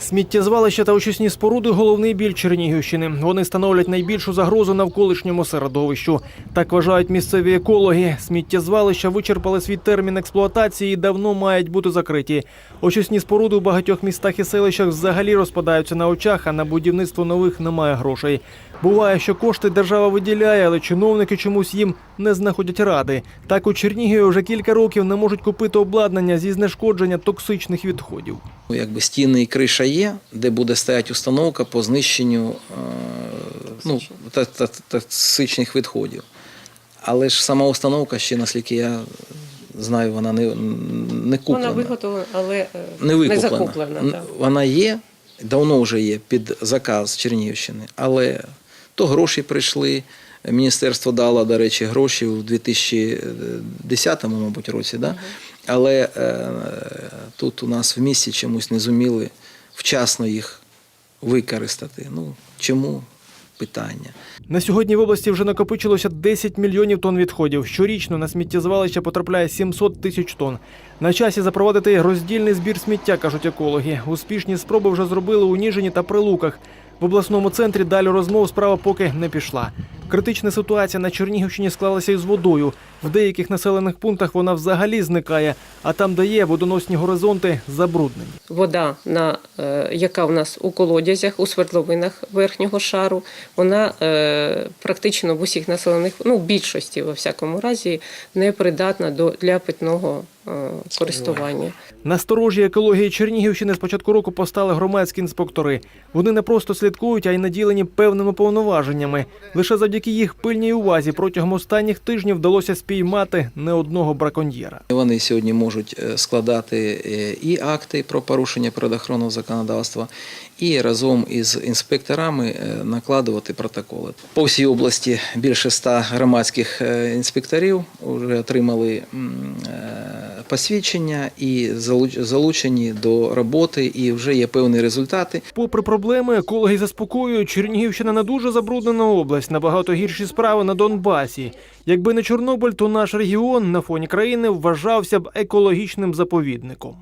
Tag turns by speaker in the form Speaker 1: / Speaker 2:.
Speaker 1: Сміттєзвалища та очисні споруди головний біль Чернігівщини. Вони становлять найбільшу загрозу навколишньому середовищу. Так вважають місцеві екологи. Сміттєзвалища вичерпали свій термін експлуатації і давно мають бути закриті. Очисні споруди у багатьох містах і селищах взагалі розпадаються на очах, а на будівництво нових немає грошей. Буває, що кошти держава виділяє, але чиновники чомусь їм не знаходять ради. Так у Чернігові вже кілька років не можуть купити обладнання зі знешкодження токсичних відходів.
Speaker 2: Ну, Якби стіни і криша є, де буде стояти установка по знищенню е, ну, токсичних відходів. Але ж сама установка ще, наскільки я знаю, вона не, не куплена.
Speaker 3: Вона виготовлена, але е,
Speaker 2: не
Speaker 3: не закуплена. Так.
Speaker 2: Вона є, давно вже є під заказ Чернігівщини, але то гроші прийшли. Міністерство дало, до речі, гроші у 2010 мабуть, році, да? але е, тут у нас в місті чомусь не зуміли вчасно їх використати. Ну, чому? Питання.
Speaker 1: На сьогодні в області вже накопичилося 10 мільйонів тонн відходів. Щорічно на сміттєзвалище потрапляє 700 тисяч тонн. На часі запровадити роздільний збір сміття, кажуть екологи. Успішні спроби вже зробили у Ніжині та Прилуках. В обласному центрі далі розмов справа поки не пішла. Критична ситуація на Чернігівщині склалася із водою. В деяких населених пунктах вона взагалі зникає, а там, де є водоносні горизонти, забруднені.
Speaker 3: Вода, на, е, яка в нас у колодязях, у свердловинах верхнього шару, вона е, практично в усіх населених, ну в більшості, во всякому разі, не придатна до, для питного е, користування.
Speaker 1: Насторожі екології Чернігівщини з початку року постали громадські інспектори. Вони не просто слідкують, а й наділені певними повноваженнями. Лише завдяки їх пильній увазі протягом останніх тижнів вдалося спіймати не одного браконьєра.
Speaker 2: Вони сьогодні можуть е, складати е, і акти про порушення природоохоронного законодавства, і разом із інспекторами накладувати протоколи. По всій області більше ста громадських інспекторів вже отримали е, посвідчення і залуч- залучені до роботи, і вже є певні результати.
Speaker 1: Попри проблеми, екологи заспокоюють, Чернігівщина не дуже забруднена область, набагато гірші справи на Донбасі. Якби не Чорнобиль, то наш регіон на фоні країни вважався б екологічним заповідником.